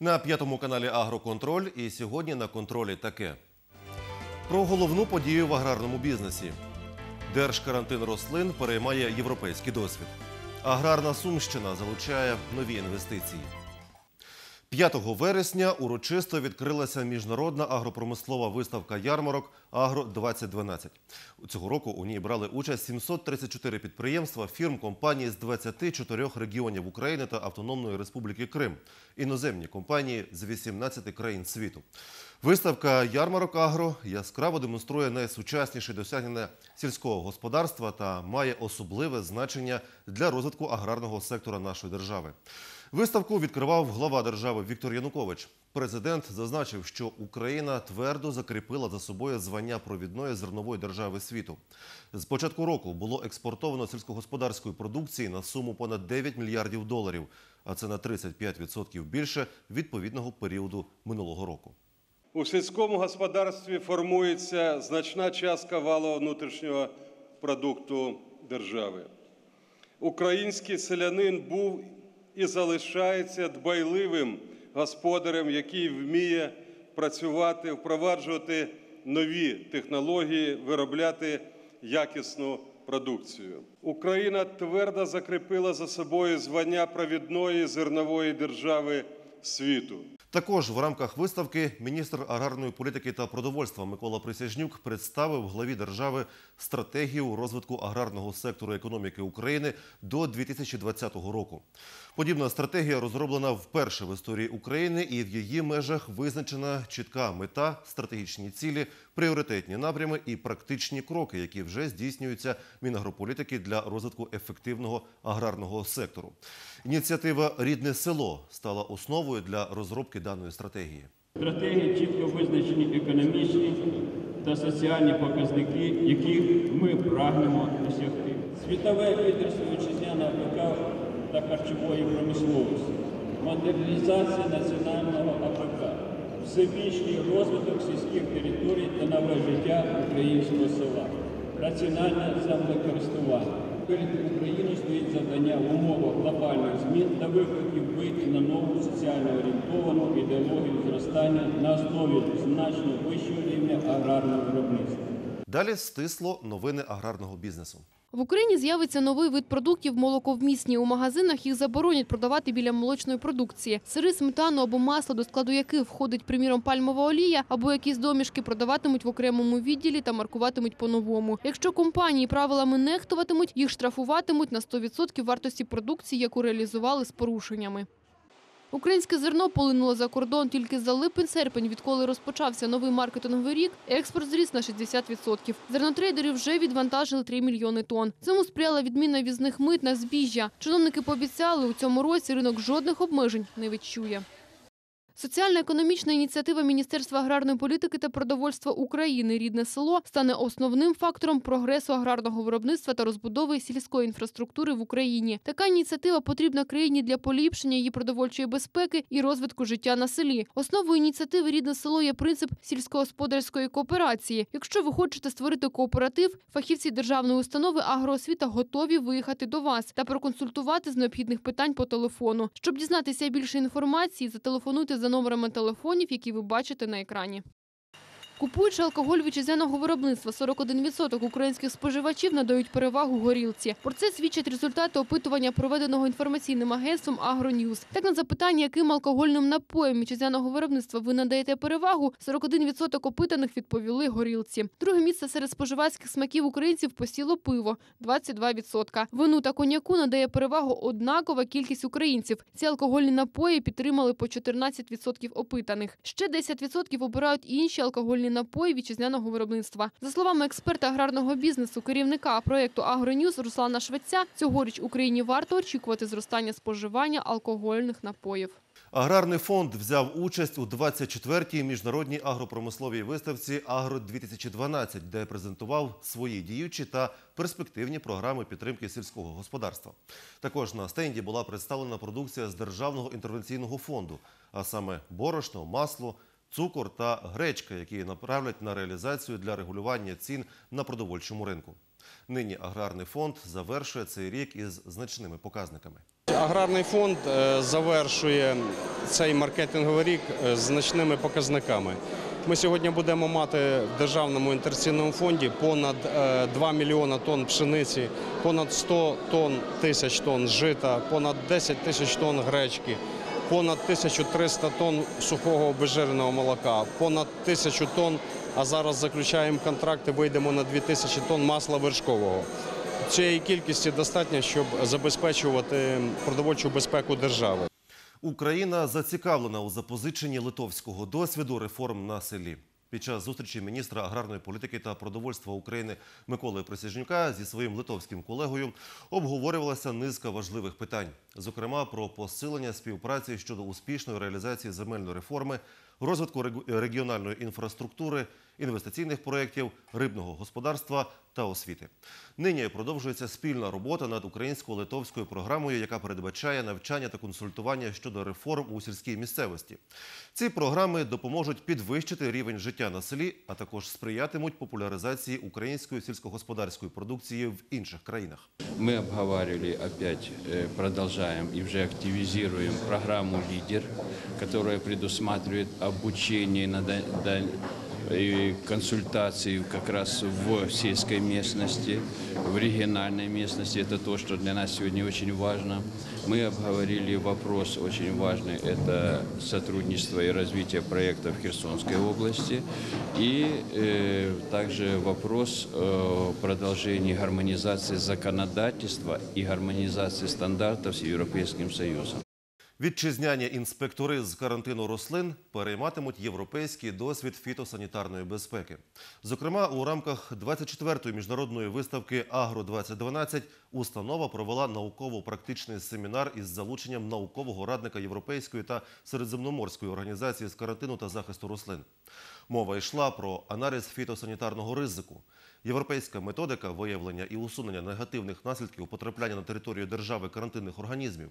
На п'ятому каналі Агроконтроль і сьогодні на контролі таке. Про головну подію в аграрному бізнесі. Держкарантин рослин переймає європейський досвід. Аграрна Сумщина залучає нові інвестиції. 5 вересня урочисто відкрилася міжнародна агропромислова виставка ярмарок Агро 2012 Цього року у ній брали участь 734 підприємства, фірм, компаній з 24 регіонів України та Автономної Республіки Крим, іноземні компанії з 18 країн світу. Виставка ярмарок Агро яскраво демонструє найсучасніші досягнення сільського господарства та має особливе значення для розвитку аграрного сектора нашої держави. Виставку відкривав глава держави Віктор Янукович. Президент зазначив, що Україна твердо закріпила за собою звання провідної зернової держави світу. З початку року було експортовано сільськогосподарської продукції на суму понад 9 мільярдів доларів, а це на 35% більше відповідного періоду минулого року. У сільському господарстві формується значна частка валового внутрішнього продукту держави. Український селянин був і залишається дбайливим господарем, який вміє працювати, впроваджувати нові технології, виробляти якісну продукцію. Україна твердо закріпила за собою звання провідної зернової держави світу. Також в рамках виставки міністр аграрної політики та продовольства Микола Присяжнюк представив главі держави стратегію розвитку аграрного сектору економіки України до 2020 року. Подібна стратегія розроблена вперше в історії України, і в її межах визначена чітка мета, стратегічні цілі, пріоритетні напрями і практичні кроки, які вже здійснюються Мінагрополітики для розвитку ефективного аграрного сектору. Ініціатива Рідне село стала основою для розробки даної стратегії. Стратегії чітко визначені економічні та соціальні показники, яких ми прагнемо досягти. Світове лідерство вітчизняного АПК та харчової промисловості, модернізація національного АПК, всебічний розвиток сільських територій та нове життя українського села, раціональне землекористування. Перед Україною стоїть завдання в умовах глобальних змін та викликів вийти на нову соціально орієнтовану ідеологію зростання на основі значно вищого рівня аграрного виробництва. Далі стисло новини аграрного бізнесу. В Україні з'явиться новий вид продуктів молоковмісні. У магазинах їх заборонять продавати біля молочної продукції. Сири, сметану або масло, до складу яких входить, приміром, пальмова олія, або якісь домішки продаватимуть в окремому відділі та маркуватимуть по-новому. Якщо компанії правилами нехтуватимуть, їх штрафуватимуть на 100% вартості продукції, яку реалізували з порушеннями. Українське зерно полинуло за кордон тільки за липень-серпень, відколи розпочався новий маркетинговий рік. Експорт зріс на 60%. Зернотрейдери вже відвантажили 3 мільйони тонн. Цьому сприяла відміна візних мит на збіжжя. Чиновники пообіцяли, у цьому році ринок жодних обмежень не відчує. Соціально-економічна ініціатива Міністерства аграрної політики та продовольства України «Рідне село» стане основним фактором прогресу аграрного виробництва та розбудови сільської інфраструктури в Україні. Така ініціатива потрібна країні для поліпшення її продовольчої безпеки і розвитку життя на селі. Основою ініціативи «Рідне село» є принцип сільськогосподарської кооперації. Якщо ви хочете створити кооператив, фахівці державної установи агроосвіта готові виїхати до вас та проконсультувати з необхідних питань по телефону. Щоб дізнатися більше інформації, зателефонуйте за номерами телефонів, які ви бачите на екрані. Купуючи алкоголь вітчизняного виробництва, 41% українських споживачів надають перевагу горілці. Про це свідчать результати опитування, проведеного інформаційним агентством «Агроньюз». Так на запитання, яким алкогольним напоєм вітчизняного виробництва ви надаєте перевагу, 41% опитаних відповіли горілці. Друге місце серед споживацьких смаків українців посіло пиво – 22%. Вину та коньяку надає перевагу однакова кількість українців. Ці алкогольні напої підтримали по 14% опитаних. Ще 10% обирають інші алкогольні напої вітчизняного виробництва. За словами експерта аграрного бізнесу, керівника проєкту «Агроньюз» Руслана Швеця, цьогоріч Україні варто очікувати зростання споживання алкогольних напоїв. Аграрний фонд взяв участь у 24-й міжнародній агропромисловій виставці «Агро-2012», де презентував свої діючі та перспективні програми підтримки сільського господарства. Також на стенді була представлена продукція з Державного інтервенційного фонду, а саме борошно, масло, цукор та гречка, які направлять на реалізацію для регулювання цін на продовольчому ринку. Нині аграрний фонд завершує цей рік із значними показниками. Аграрний фонд е, завершує цей маркетинговий рік е, значними показниками. Ми сьогодні будемо мати в державному інтерційному фонді понад е, 2 мільйона тонн пшениці, понад 100 тонн тисяч тонн жита, понад 10 тисяч тонн гречки, понад 1300 тонн сухого обезжиреного молока, понад 1000 тонн, а зараз заключаємо контракти, вийдемо на 2000 тонн масла вершкового. Цієї кількості достатньо, щоб забезпечувати продовольчу безпеку держави. Україна зацікавлена у запозиченні литовського досвіду реформ на селі. Під час зустрічі міністра аграрної політики та продовольства України Миколи Присяжнюка зі своїм литовським колегою обговорювалася низка важливих питань, зокрема про посилення співпраці щодо успішної реалізації земельної реформи, розвитку регіональної інфраструктури, інвестиційних проєктів, рибного господарства та освіти. Нині продовжується спільна робота над українсько-литовською програмою, яка передбачає навчання та консультування щодо реформ у сільській місцевості. Ці програми допоможуть підвищити рівень життя на селі, а також сприятимуть популяризації української сільськогосподарської продукції в інших країнах. Мы обговаривали опять, э, продолжаем и уже активизируем программу «Лидер», которая предусматривает обучение на и консультации как раз в сельской местности, в региональной местности. Это то, что для нас сегодня очень важно. Мы обговорили вопрос очень важный, это сотрудничество и развитие проектов в Херсонской области. И э, также вопрос э, продолжения гармонизации законодательства и гармонизации стандартов с Европейским Союзом. Вітчизняні інспектори з карантину рослин перейматимуть європейський досвід фітосанітарної безпеки. Зокрема, у рамках 24-ї міжнародної виставки Агро 2012 установа провела науково-практичний семінар із залученням наукового радника Європейської та Середземноморської організації з карантину та захисту рослин. Мова йшла про аналіз фітосанітарного ризику. Європейська методика виявлення і усунення негативних наслідків потрапляння на територію держави карантинних організмів.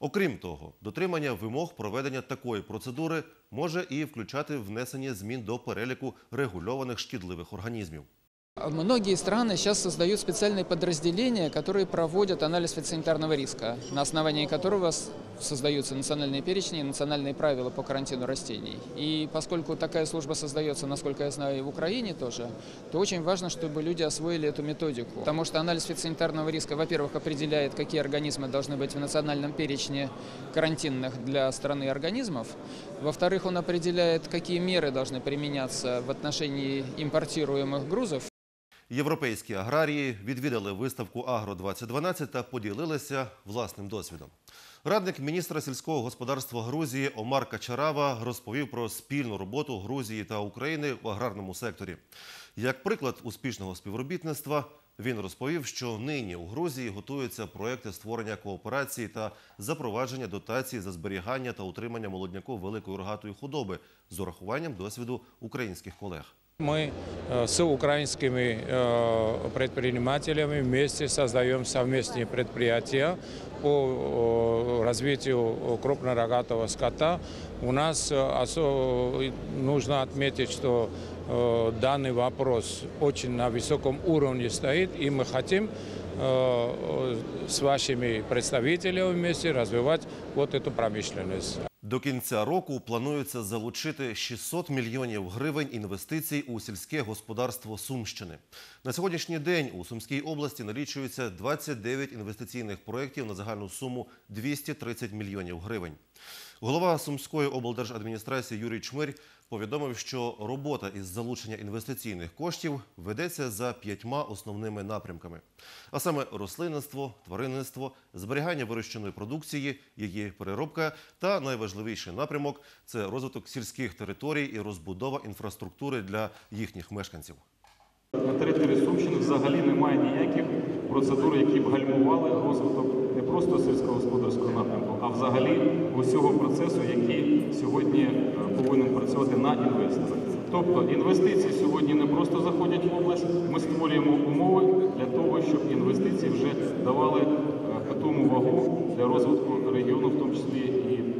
Окрім того, дотримання вимог проведення такої процедури може і включати внесення змін до переліку регульованих шкідливих організмів. Многие страны сейчас создают специальные подразделения, которые проводят анализ фитосанитарного риска, на основании которого создаются национальные перечни и национальные правила по карантину растений. И поскольку такая служба создается, насколько я знаю, и в Украине тоже, то очень важно, чтобы люди освоили эту методику. Потому что анализ фитосанитарного риска, во-первых, определяет, какие организмы должны быть в национальном перечне карантинных для страны организмов. Во-вторых, он определяет, какие меры должны применяться в отношении импортируемых грузов. Європейські аграрії відвідали виставку Агро 2012 та поділилися власним досвідом. Радник міністра сільського господарства Грузії Омар Качарава розповів про спільну роботу Грузії та України в аграрному секторі. Як приклад успішного співробітництва, він розповів, що нині у Грузії готуються проекти створення кооперації та запровадження дотацій за зберігання та утримання молодняку великої рогатої худоби з урахуванням досвіду українських колег. Мы э, с украинскими э, предпринимателями вместе создаем совместные предприятия по э, развитию крупнорогатого скота. У нас нужно отметить, что данный вопрос очень на высоком уровне стоит, и мы хотим с вашими представителями вместе развивать вот эту промышленность. До кінця року планується залучити 600 мільйонів гривень інвестицій у сільське господарство Сумщини. На сьогоднішній день у Сумській області налічується 29 інвестиційних проєктів на загальну суму 230 мільйонів гривень. Голова Сумської облдержадміністрації Юрій Чмирь повідомив, що робота із залучення інвестиційних коштів ведеться за п'ятьма основними напрямками, а саме рослинництво, тваринництво, зберігання вирощеної продукції, її переробка та найважливіший напрямок це розвиток сільських територій і розбудова інфраструктури для їхніх мешканців. На території Сумщини взагалі немає ніяких процедур, які б гальмували розвиток не просто сільськогосподарського напрямку, а взагалі усього процесу, який сьогодні е, повинен працювати на інвесторах. Тобто інвестиції сьогодні не просто заходять в область, ми створюємо умови для того, щоб інвестиції вже давали е, питому вагу для розвитку регіону, в тому числі і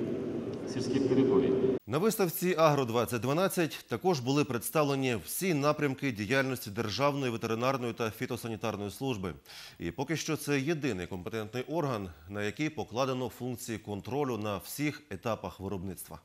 сільських територій. На виставці Агро 2012 також були представлені всі напрямки діяльності Державної ветеринарної та фітосанітарної служби. І поки що це єдиний компетентний орган, на який покладено функції контролю на всіх етапах виробництва.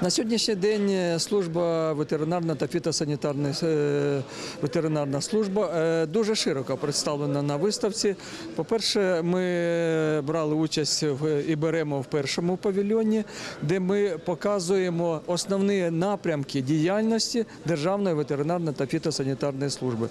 На сьогоднішній день е, служба ветеринарна та фітосанітарна е, ветеринарна служба е, дуже широко представлена на виставці. По-перше, ми брали участь і беремо в першому павільйоні, де ми показуємо основні напрямки діяльності Державної ветеринарної та фітосанітарної служби.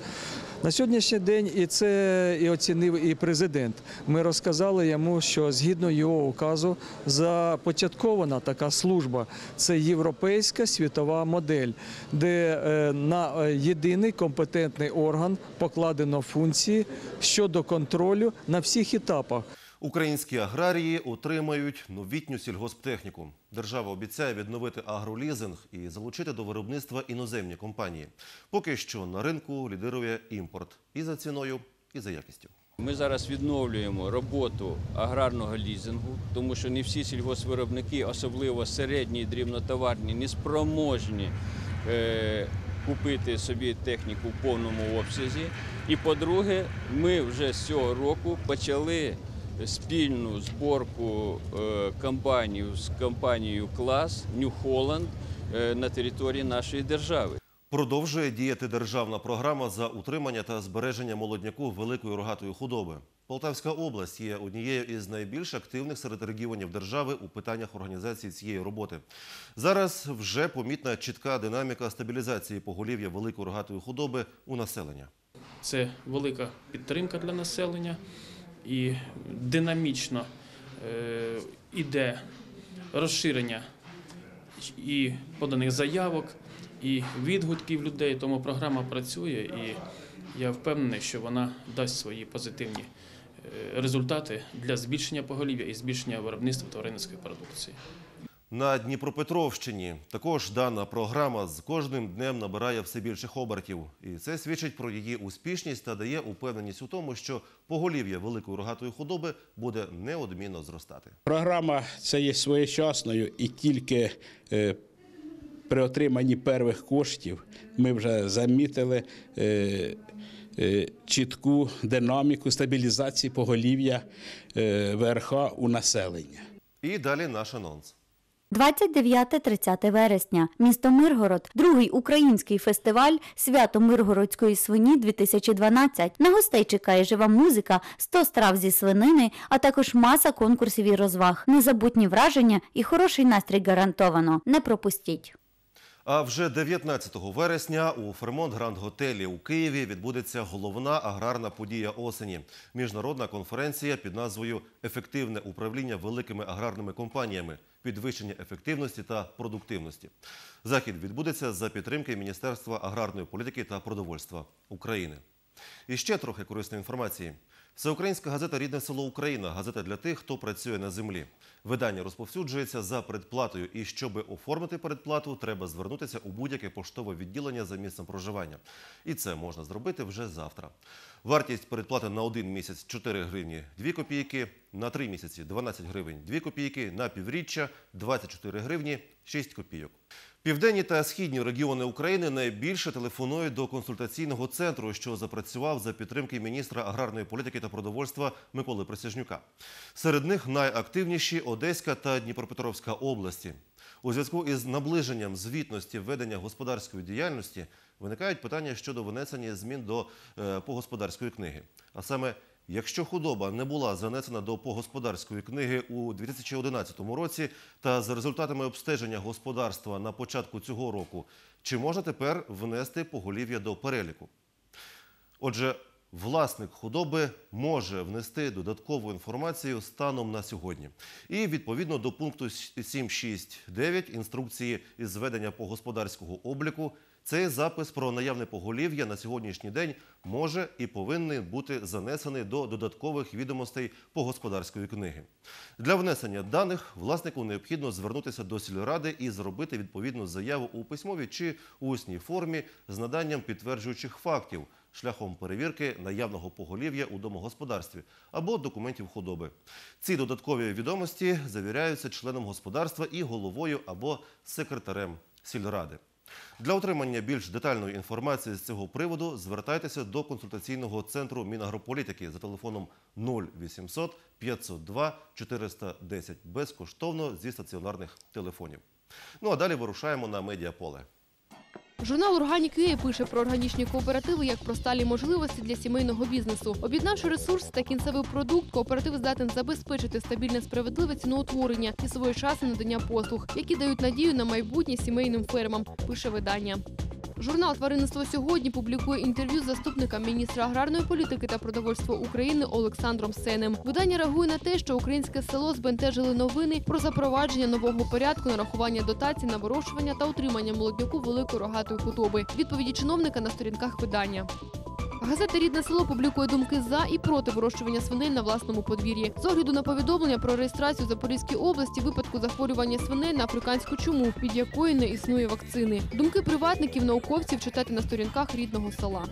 На сьогоднішній день і це і оцінив і президент. Ми розказали йому, що згідно його указу започаткована така служба. Це європейська світова модель, де е, на е, єдиний компетентний орган покладено функції щодо контролю на всіх етапах. Українські аграрії отримають новітню сільгосптехніку. Держава обіцяє відновити агролізинг і залучити до виробництва іноземні компанії. Поки що на ринку лідирує імпорт і за ціною, і за якістю. Ми зараз відновлюємо роботу аграрного лізингу, тому що не всі сільгоспвиробники, особливо середні і дрібнотоварні, не спроможні е, купити собі техніку в повному обсязі. І по-друге, ми вже з цього року почали спільну зборку е, комбайнів з компанією Клас New Holland е, на території нашої держави. Продовжує діяти державна програма за утримання та збереження молодняку великої рогатої худоби. Полтавська область є однією із найбільш активних серед регіонів держави у питаннях організації цієї роботи. Зараз вже помітна чітка динаміка стабілізації поголів'я великої рогатої худоби у населення. Це велика підтримка для населення і динамічно е, іде розширення і поданих заявок, і відгуків людей. Тому програма працює, і я впевнений, що вона дасть свої позитивні е, результати для збільшення поголів'я і збільшення виробництва тваринницької продукції. На Дніпропетровщині також дана програма з кожним днем набирає все більших обертів. І це свідчить про її успішність та дає упевненість у тому, що поголів'я великої рогатої худоби буде неодмінно зростати. Програма це є своєчасною і тільки е, при отриманні перших коштів ми вже замітили е, е, чітку динаміку стабілізації поголів'я ВРХ у населення. І далі наш анонс. 29-30 вересня. Місто Миргород. Другий український фестиваль Свято Миргородської свині 2012. На гостей чекає жива музика, 100 страв зі свинини, а також маса конкурсів і розваг. Незабутні враження і хороший настрій гарантовано. Не пропустіть. А вже 19 вересня у Фермонт Гранд Готелі у Києві відбудеться головна аграрна подія осені – міжнародна конференція під назвою Ефективне управління великими аграрними компаніями, підвищення ефективності та продуктивності. Захід відбудеться за підтримки Міністерства аграрної політики та продовольства України. І ще трохи корисної інформації. Всеукраїнська газета Рідне село Україна газета для тих, хто працює на землі. Видання розповсюджується за передплатою, і щоб оформити передплату, треба звернутися у будь-яке поштове відділення за місцем проживання. І це можна зробити вже завтра. Вартість передплати на один місяць 4 гривні 2 копійки, на 3 місяці 12 гривень 2 копійки, на півріччя 24 гривні 6 копійок. Південні та східні регіони України найбільше телефонують до консультаційного центру, що запрацював за підтримки міністра аграрної політики та продовольства Миколи Присяжнюка. Серед них найактивніші Одеська та Дніпропетровська області. У зв'язку із наближенням звітності ведення господарської діяльності виникають питання щодо внесення змін до е, погосподарської книги. А саме, якщо худоба не була занесена до погосподарської книги у 2011 році та за результатами обстеження господарства на початку цього року, чи можна тепер внести поголів'я до переліку? Отже, власник худоби може внести додаткову інформацію станом на сьогодні. І відповідно до пункту 7.6.9 інструкції із зведення погосподарського обліку Цей запис про наявне поголів'я на сьогоднішній день може і повинен бути занесений до додаткових відомостей по господарської книги. Для внесення даних власнику необхідно звернутися до сільради і зробити відповідну заяву у письмовій чи усній формі з наданням підтверджуючих фактів шляхом перевірки наявного поголів'я у домогосподарстві або документів худоби. Ці додаткові відомості завіряються членом господарства і головою або секретарем сільради. Для отримання більш детальної інформації з цього приводу звертайтеся до консультаційного центру Мінагрополітики за телефоном 0800 502 410 безкоштовно зі стаціонарних телефонів. Ну а далі вирушаємо на медіаполе. Журнал Органік UA пише про органічні кооперативи як про сталі можливості для сімейного бізнесу. Об'єднавши ресурс та кінцевий продукт, кооператив здатен забезпечити стабільне справедливе ціноутворення і своєчасне надання послуг, які дають надію на майбутнє сімейним фермам. Пише видання. Журнал Тваринництво сьогодні публікує інтерв'ю з заступником міністра аграрної політики та продовольства України Олександром Сенем. Видання реагує на те, що українське село збентежили новини про запровадження нового порядку нарахування дотацій на вирощування та утримання молодняку великої рогатої худоби. Відповіді чиновника на сторінках видання. Газета Рідне село публікує думки за і проти вирощування свиней на власному подвір'ї. З огляду на повідомлення про реєстрацію Запорізькій області випадку захворювання свиней на африканську чуму, від якої не існує вакцини. Думки приватників, науковців читати на сторінках рідного села.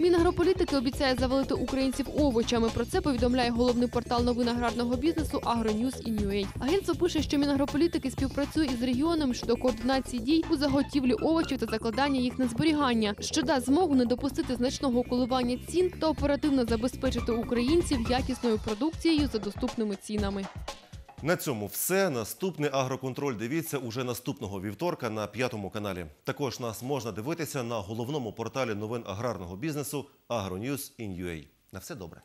Мінагрополітики обіцяє завалити українців овочами. Про це повідомляє головний портал новин аграрного бізнесу AgroNews.in.ua. Агентство пише, що Мінагрополітики співпрацює із регіоном щодо координації дій у заготівлі овочів та закладання їх на зберігання, що дасть змогу не допустити значного коливання цін та оперативно забезпечити українців якісною продукцією за доступними цінами. На цьому все. Наступний агроконтроль дивіться уже наступного вівторка на п'ятому каналі. Також нас можна дивитися на головному порталі новин аграрного бізнесу AgroNews.in.ua. На все добре.